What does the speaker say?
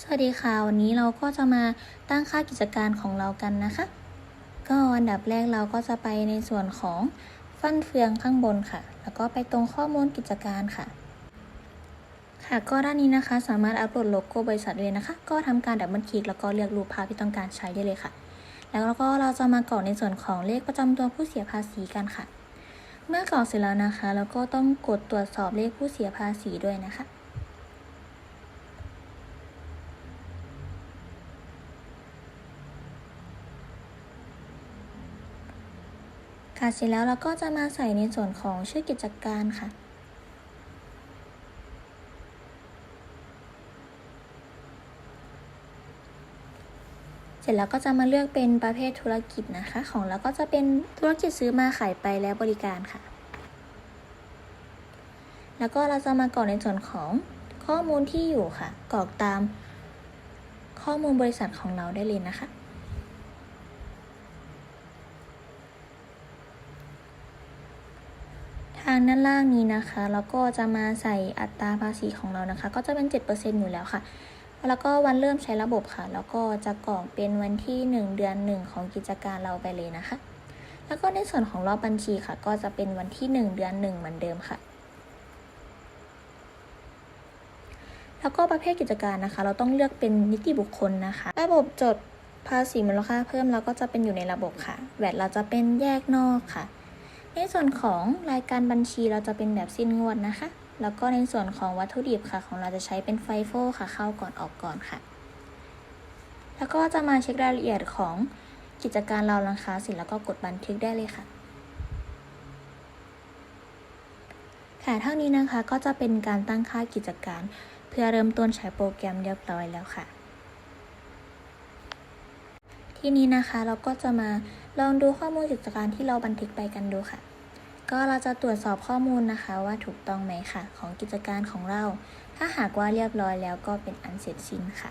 สวัสดีค่ะ วันนี้เราก็จะมาตั้งค่ากิจการของเรากันนะคะ ก็อันดับแรกเราก็จะไปในส่วนของฟันเฟืองข้างบนค่ะ แล้วก็ไปตรงข้อมูลกิจการค่ะ ค่ะก็ด้านนี้นะคะ สามารถอัปโหลดโลโก้บริษัทเลยนะคะ ก็ทำการดับเบิลคลิกแล้วก็เลือกรูปภาพที่ต้องการใช้ได้เลยค่ะ แล้วก็เราจะมากรอกในส่วนของเลขประจำตัวผู้เสียภาษีกันค่ะ เมื่อกรอกเสร็จแล้วนะคะ แล้วก็ต้องกดตรวจสอบเลขผู้เสียภาษีด้วยนะคะ ค่ะเสร็จแล้วเราก็จะมาใส่ในส่วนของชื่อกิจการค่ะ เสร็จแล้วก็จะมาเลือกเป็นประเภทธุรกิจนะคะ ของเราก็จะเป็นธุรกิจซื้อมาขายไปและบริการค่ะ แล้วก็เราจะมากรอกในส่วนของข้อมูลที่อยู่ค่ะกรอกตามข้อมูลบริษัทของเราได้เลยนะคะ ทางด้านล่างนี้นะคะ แล้วก็จะมาใส่อัตราภาษีของเรานะคะ ก็จะเป็น 7%อยู่แล้วค่ะ แล้วก็วันเริ่มใช้ระบบค่ะ แล้วก็จะกรอกเป็นวันที่ 1 เดือน 1 ของกิจการเราไปเลยนะคะ แล้วก็ในส่วนของรอบบัญชีค่ะ ก็จะเป็นวันที่ 1 เดือน 1 เหมือนเดิมค่ะแล้วก็ประเภทกิจการนะคะ เราต้องเลือกเป็นนิติบุคคลนะคะ ระบบจดภาษีมูลค่าเพิ่มเราก็จะเป็นอยู่ในระบบค่ะแวดเราจะเป็นแยกนอกค่ะ ในส่วนของรายการบัญชีเราจะเป็นแบบสิ้นงวดนะคะ แล้วก็ในส่วนของวัตถุดิบค่ะ ของเราจะใช้เป็นไฟโฟค่ะ เข้าก่อนออกก่อนค่ะ แล้วก็จะมาเช็ครายละเอียดของกิจการเรานะคะเสร็จแล้วก็กดบันทึกได้เลยค่ะ ค่ะเท่านี้นะคะก็จะเป็นการตั้งค่ากิจการ เพื่อเริ่มต้นใช้โปรแกรมเรียบร้อยแล้วค่ะ ทีนี้นะคะเราก็จะมาลองดูข้อมูลกิจการที่เราบันทึกไปกันดูค่ะ ก็เราจะตรวจสอบข้อมูลนะคะว่าถูกต้องไหมค่ะ ของกิจการของเรา ถ้าหากว่าเรียบร้อยแล้วก็เป็นอันเสร็จสิ้นค่ะ